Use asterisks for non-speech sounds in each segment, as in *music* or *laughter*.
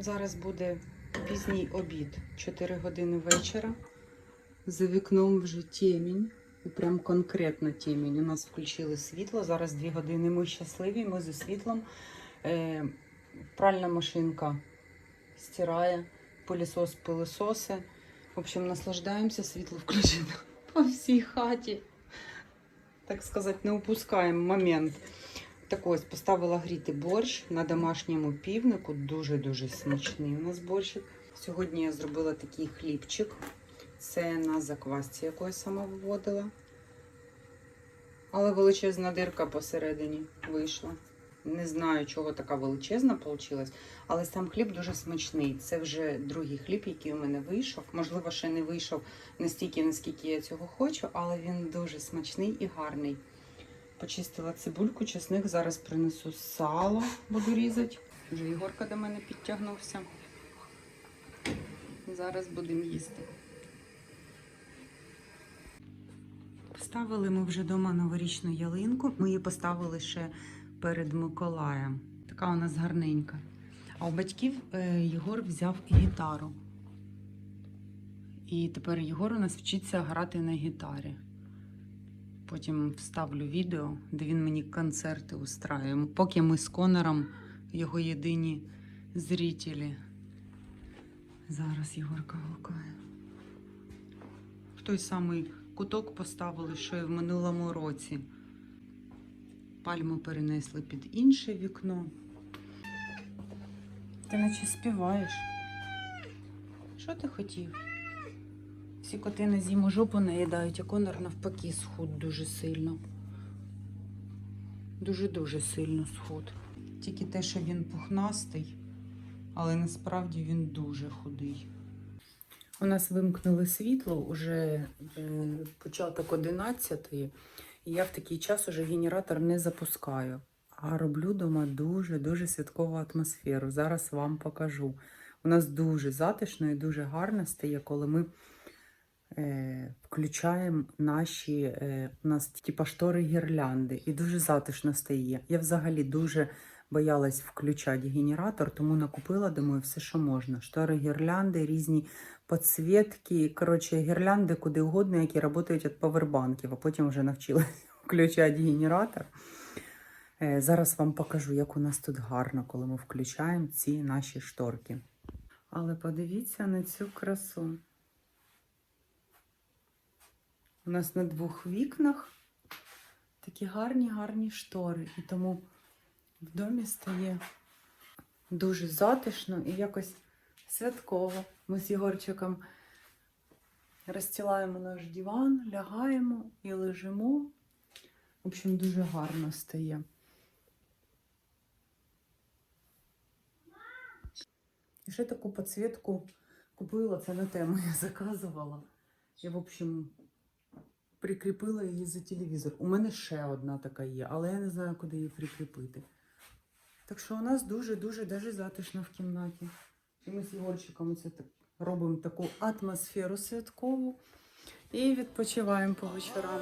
Зараз буде пізній обід, 4 години вечора. За вікном вже темінь. І прям конкретно темінь. У нас включили світло. Зараз 2 години. Ми щасливі, ми зі світлом. Е, пральна машинка стирає, пилісос пилисоси. В общем, наслаждаємося, світло включено *laughs* по всій хаті. Так сказати, не упускаємо момент. Так ось поставила гріти борщ на домашньому півнику. Дуже-дуже смачний у нас борщик. Сьогодні я зробила такий хлібчик. Це на заквасці, яку я сама виводила. Але величезна дирка посередині вийшла. Не знаю, чого така величезна вийшла, але сам хліб дуже смачний. Це вже другий хліб, який у мене вийшов. Можливо, ще не вийшов настільки, наскільки я цього хочу, але він дуже смачний і гарний. Почистила цибульку, чесник, зараз принесу сало, буду різати. Вже Ігорка до мене підтягнувся. Зараз будемо їсти. Поставили ми вже вдома новорічну ялинку. Ми її поставили ще перед Миколаєм. Така у нас гарненька. А у батьків е, Єгор взяв гітару. І тепер Єгор у нас вчиться грати на гітарі. Потім вставлю відео, де він мені концерти устраює. Поки ми з Конором його єдині зрителі. Зараз Єгорка гукає. В той самий куток поставили, що і в минулому році. Пальму перенесли під інше вікно. Ти наче співаєш. Що ти хотів? Всі коти на зиму жопу наїдають, а Конор навпаки схуд дуже сильно. Дуже-дуже сильно схуд. Тільки те, що він пухнастий, але насправді він дуже худий. У нас вимкнули світло уже е, початок 11 і я в такий час уже генератор не запускаю. А роблю вдома дуже-дуже святкову атмосферу. Зараз вам покажу. У нас дуже затишно і дуже гарно стає, коли ми включаємо наші е, у нас типа штори гірлянди. І дуже затишно стає. Я взагалі дуже боялась включати генератор, тому накупила, думаю, все, що можна. Штори гірлянди, різні підсвітки. Коротше, гірлянди куди угодно, які працюють від павербанків, а потім вже навчилася *laughs* включати генератор. Е, Зараз вам покажу, як у нас тут гарно, коли ми включаємо ці наші шторки. Але подивіться на цю красу. У нас на двох вікнах такі гарні, гарні штори. І тому в домі стає дуже затишно і якось святково. Ми з Єгорчиком розстілаємо наш диван, лягаємо і лежимо. В общем, дуже гарно стає. І ще таку підсвітку купила, це на тему я заказувала. Я, в общем, прикріпила її за телевізор. У мене ще одна така є, але я не знаю, куди її прикріпити. Так що у нас дуже-дуже даже затишно в кімнаті. І ми з Єгорчиком це так робимо таку атмосферу святкову і відпочиваємо по вечорам.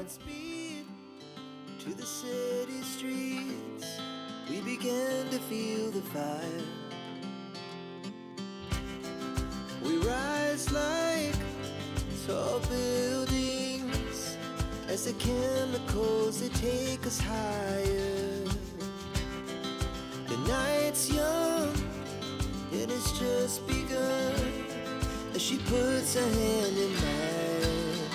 We began to feel the fire. We rise like tall buildings as the chemicals they take us higher. The night's young, it has just begun as she puts her hand in mine.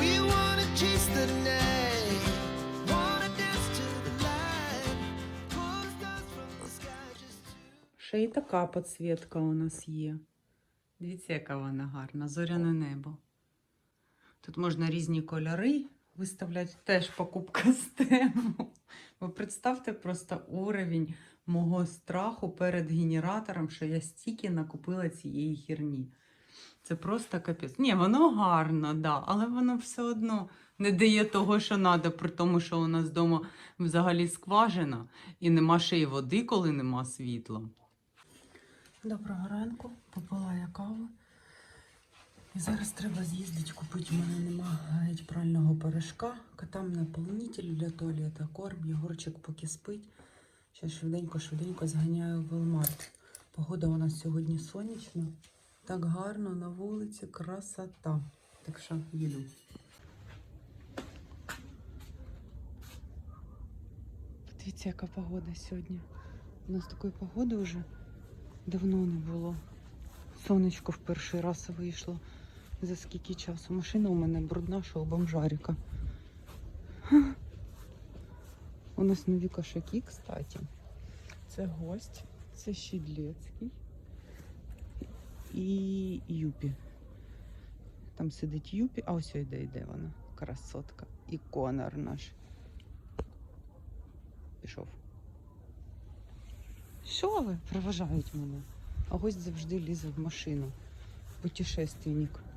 We wanna chase the night, wanna dance to the light, pull the from the sky just to. Ще й така підсвітка у нас є. Дивіться, яка вона гарна, зоряне небо. Тут можна різні кольори виставляти, теж покупка з тему. Ви представте просто уровень мого страху перед генератором, що я стільки накупила цієї херні. Це просто капець. Ні, воно гарно, да, але воно все одно не дає того, що треба, при тому, що у нас вдома взагалі скважина і нема ще й води, коли нема світла. Доброго ранку, попила я каву. І зараз треба з'їздити купити. У мене нема геть прального порошка. Катам наповнитель для туалета, корм, Єгорчик поки спить. Зараз швиденько-швиденько зганяю в Walmart. Погода у нас сьогодні сонячна. Так гарно на вулиці, красота. Так що їду. Подивіться, яка погода сьогодні. У нас такої погоди вже давно не було. Сонечко в перший раз вийшло. За скільки часу? Машина у мене брудна, що у бомжарика. У нас нові кошаки, кстати. Це гость, це Щідлецький і Юпі. Там сидить Юпі, а ось йде, йде вона. Красотка. І Конор наш. Пішов. Що ви? Проважають мене. А гость завжди лізе в машину. Путешественник.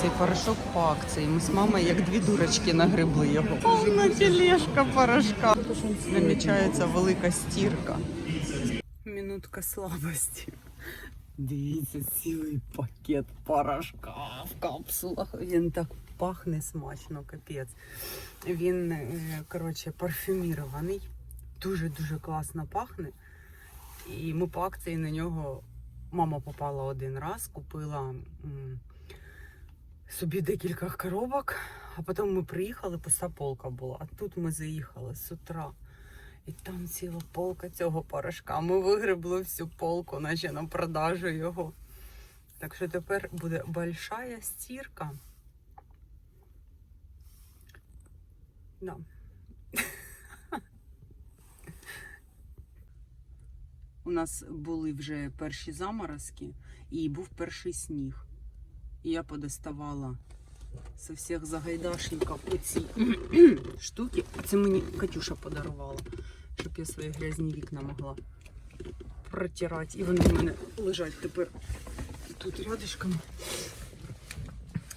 Цей порошок по акції. Ми з мамою як дві дурочки нагребли його. Повна тележка порошка. Намічається велика стірка. Минутка слабості. Дивіться, цілий пакет порошка в капсулах. Він так пахне смачно, капець. Він, е, коротше, парфюмірований. Дуже-дуже класно пахне. І ми по акції на нього мама попала один раз, купила собі декілька коробок, а потім ми приїхали, пуста полка була. А тут ми заїхали з утра. І там ціла полка цього порошка. Ми вигребли всю полку, наче на продажу його. Так що тепер буде большая стірка. Да. У нас були вже перші заморозки і був перший сніг. І я подоставала со всіх загайдашників оці *clears throat* штуки. Це мені Катюша подарувала, щоб я свої грязні вікна могла протирати. І вони в мене лежать тепер тут рядышком.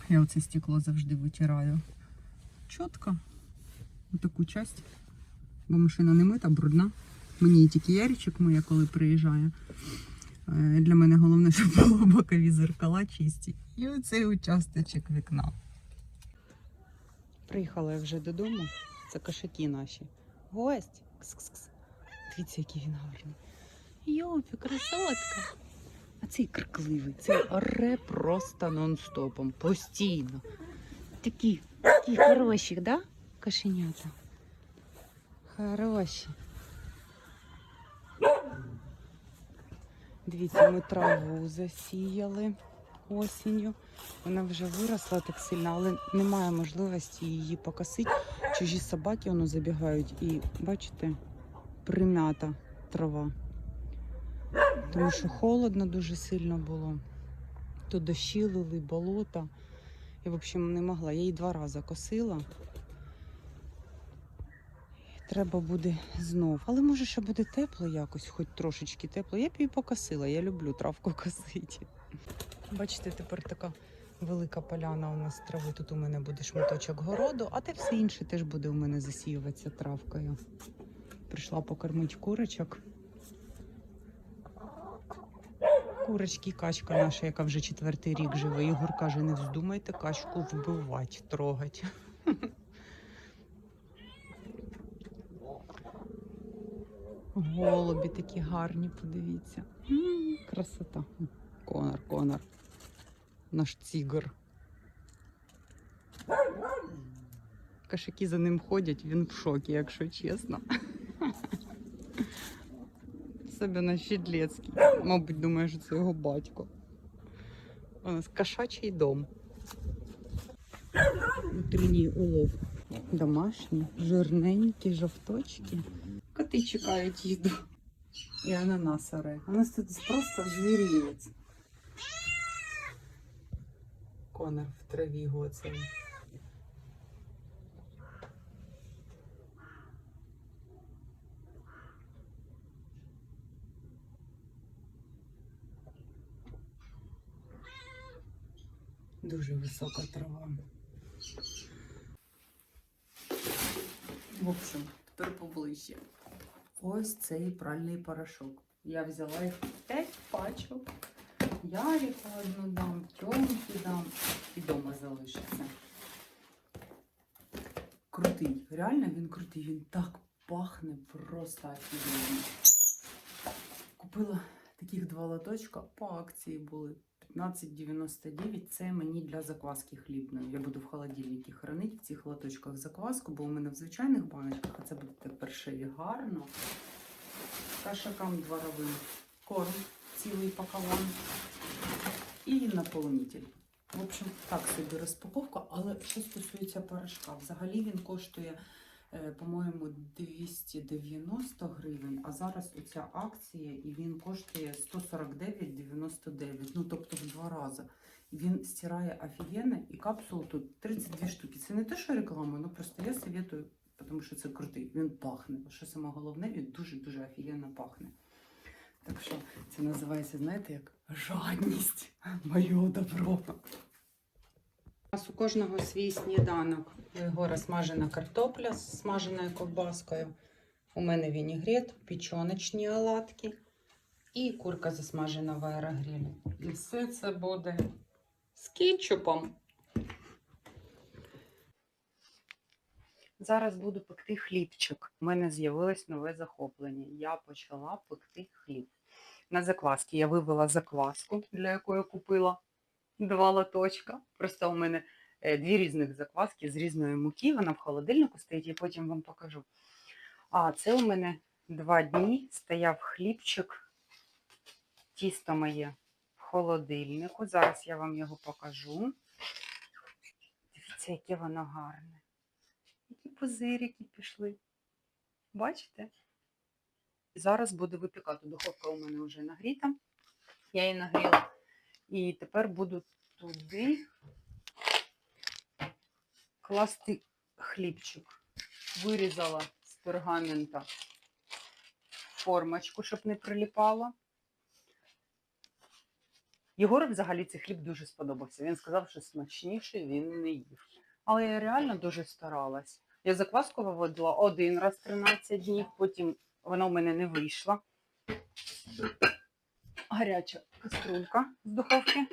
Я оце стекло завжди витираю. Чітко. Отаку часть. Бо машина не мита, брудна. Мені тільки яричок моя, коли приїжджає. Е, Для мене головне, щоб *laughs* було бокові зеркала чисті. І оцей участочок вікна. Приїхала я вже додому. Це кошаки наші. Гость. Кс-кс-кс. Дивіться, який він гарний. Йопі, красотка. А цей крикливий, цей оре просто нон-стопом, постійно. Такі, такі хороші, да? Кошенята. Хороші. Дивіться, ми траву засіяли осінню. Вона вже виросла так сильно, але немає можливості її покосити. Чужі собаки воно забігають і, бачите, примята трава. Тому що холодно дуже сильно було. То дощі лили, болота. Я, в общем, не могла. Я її два рази косила. Треба буде знов. Але може ще буде тепло якось, хоч трошечки тепло. Я б її покосила. Я люблю травку *laughs* косити. Бачите, тепер така велика поляна у нас трави. Тут у мене буде шматочок городу, а те все інше теж буде у мене засіюватися травкою. Прийшла покормити курочок. Курочки, качка наша, яка вже четвертий рік живе. Ігор каже, не вздумайте качку вбивати, трогати. Голубі такі гарні, подивіться. Красота. Конор, конор. Наш тігр. Кошаки за ним ходять, він в шокі, якщо чесно. Особливо Щедлецький. Мабуть, думає, що це його батько. У нас кошачий дом. Утренній улов. Домашні, жирненькі, жовточки. Коти чекають їду. І ананас оре. У нас тут просто звірілець. Конор в траві гоцеє. Дуже висока трава. В общем, тепер поближче. Ось цей пральний порошок. Я взяла їх 5 пачок. Ярику одну дам, Тьомки дам і дома залишиться. Крутий. Реально він крутий. Він так пахне просто офігенно. Купила таких два лоточка по акції були. 15,99 це мені для закваски хлібної. Я буду в холодильнику хранити в цих лоточках закваску, бо у мене в звичайних баночках, а це буде тепер ще і гарно. Кашакам дворовим корм, цілий пакован і наповнитель. В общем, так собі розпаковка, але що стосується порошка, взагалі він коштує, по-моєму, 290 гривень, а зараз оця акція і він коштує 149,99, ну тобто в два рази. Він стирає офігенно і капсул тут 32 штуки. Це не те, що реклама, ну просто я советую, тому що це крутий. Він пахне. Що саме головне, він дуже-дуже офігенно пахне. Так що це називається, знаєте, як жадність. *laughs* Моє добро. Нас у кожного свій сніданок. У Єгора смажена картопля з смаженою ковбаскою. У мене вінігрет, печоночні оладки і курка засмажена в аерогрілі. І все це буде з кетчупом. Зараз буду пекти хлібчик. У мене з'явилось нове захоплення. Я почала пекти хліб. На закваски я вивела закваску, для якої купила два лоточка. Просто у мене е, дві різних закваски з різної муки. Вона в холодильнику стоїть, я потім вам покажу. А це у мене два дні стояв хлібчик, тісто моє в холодильнику. Зараз я вам його покажу. Дивіться, яке воно гарне. Які пузирики пішли. Бачите? Зараз буду випікати. Духовка у мене вже нагріта. Я її нагріла. І тепер буду туди класти хлібчик. Вирізала з пергамента формочку, щоб не приліпало. Єгору взагалі цей хліб дуже сподобався. Він сказав, що смачніший він не їв. Але я реально дуже старалась. Я закваску виводила один раз 13 днів, потім вона у мене не вийшла. Гаряча каструлька з духовки.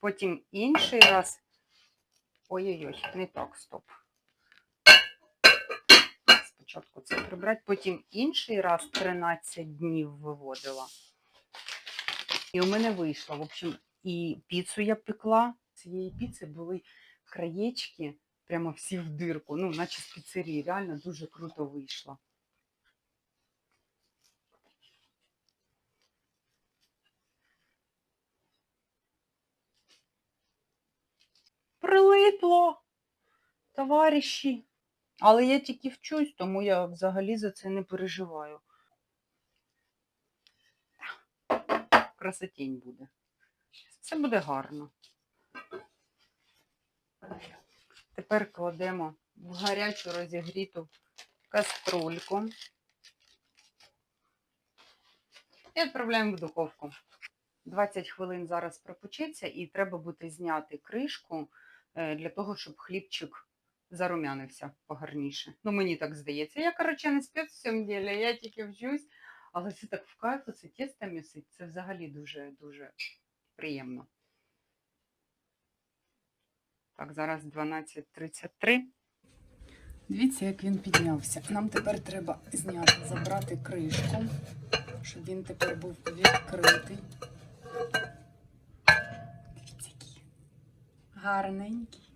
Потім інший раз. Ой-ой-ой, не так, стоп. Спочатку це прибрати, потім інший раз 13 днів виводила. І у мене вийшло. В общем, і піцу я пекла. Цієї піци були краєчки, прямо всі в дирку, ну, наче з піцерії. Реально дуже круто вийшло. Прилипло, товариші. Але я тільки вчусь, тому я взагалі за це не переживаю. Красотінь буде. Все буде гарно. Тепер кладемо в гарячу розігріту каструльку. І відправляємо в духовку. 20 хвилин зараз пропечеться і треба буде зняти кришку для того, щоб хлібчик зарум'янився погарніше. Ну, мені так здається. Я, коротше, не спец в цьому ділі, я тільки вчусь, але це так в кайфу, це тісто місить, це взагалі дуже-дуже приємно. Так, зараз 12.33. Дивіться, як він піднявся. Нам тепер треба зняти, забрати кришку, щоб він тепер був відкритий. Дивіться, який гарненький.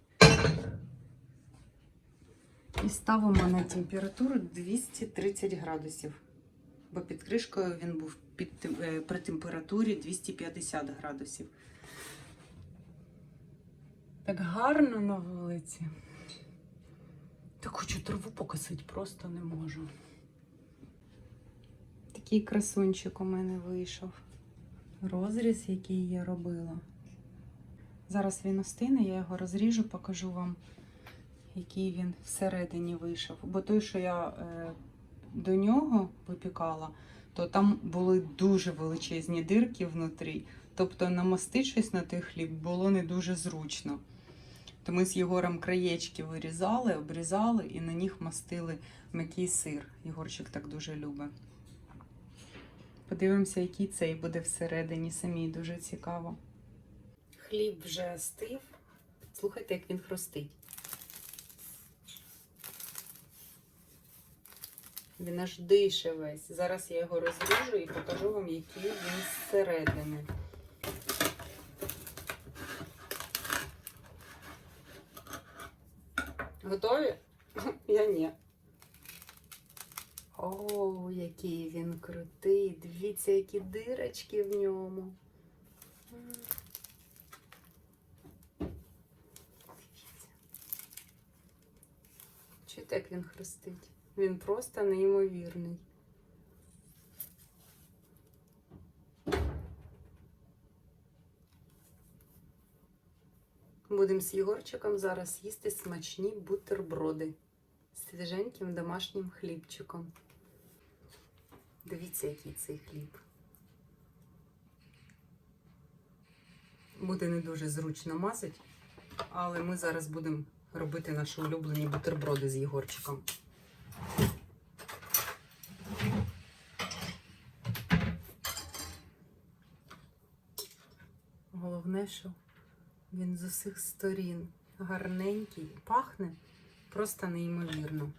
І ставимо на температуру 230 градусів. Бо під кришкою він був під, е, при температурі 250 градусів. Так гарно на вулиці. Так хочу траву покосити, просто не можу. Такий красунчик у мене вийшов. Розріз, який я робила. Зараз він остине, я його розріжу, покажу вам, який він всередині вийшов. Бо той, що я е, до нього випікала, то там були дуже величезні дирки внутрі. Тобто намастити щось на той хліб було не дуже зручно. То ми з Єгором краєчки вирізали, обрізали і на них мастили м'який сир. Єгорчик так дуже любить. Подивимося, який цей буде всередині. Самій дуже цікаво. Хліб вже стив. Слухайте, як він хрустить. Він аж дише весь. Зараз я його розріжу і покажу вам, який він зсередини. Готові? *laughs* Я ні. О, який він крутий. Дивіться, які дирочки в ньому. М. Дивіться. Чуєте, як він хрустить? Він просто неймовірний. Будемо з Єгорчиком зараз їсти смачні бутерброди з свіженьким домашнім хлібчиком. Дивіться, який цей хліб. Буде не дуже зручно мазати, але ми зараз будемо робити наші улюблені бутерброди з Єгорчиком. Головне, що він з усіх сторін гарненький, пахне просто неймовірно.